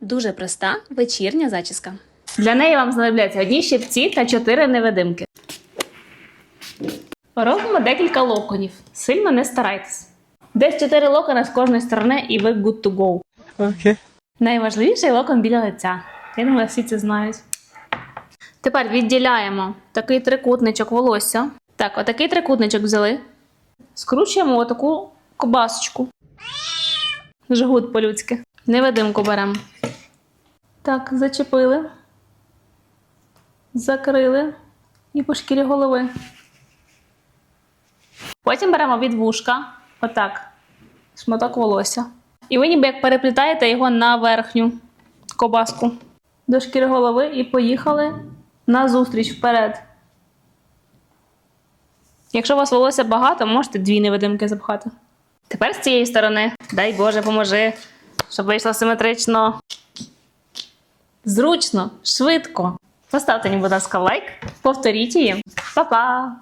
Дуже проста вечірня зачіска. Для неї вам знадобляться одні щипці та чотири невидимки. Робимо декілька локонів. Сильно не старайтесь. Десь 4 локона з кожної сторони, і ви good to go. Okay. Найважливіший локон біля лиця. Я думаю, всі це знають. Тепер відділяємо такий трикутничок волосся. Так, отакий трикутничок взяли. Скручуємо отаку кобасочку. Жгут по-людськи. Невидимку беремо. Так, зачепили. Закрили. І по шкірі голови. Потім беремо від вушка. Отак. Шматок волосся. І ви ніби як переплітаєте його на верхню кобаску до шкіри голови і поїхали назустріч вперед. Якщо у вас волосся багато, можете дві невидимки запхати. Тепер з цієї сторони, дай Боже, поможи, щоб вийшло симетрично. Зручно, швидко. Поставте будь ласка, лайк, повторіть її. Па-па!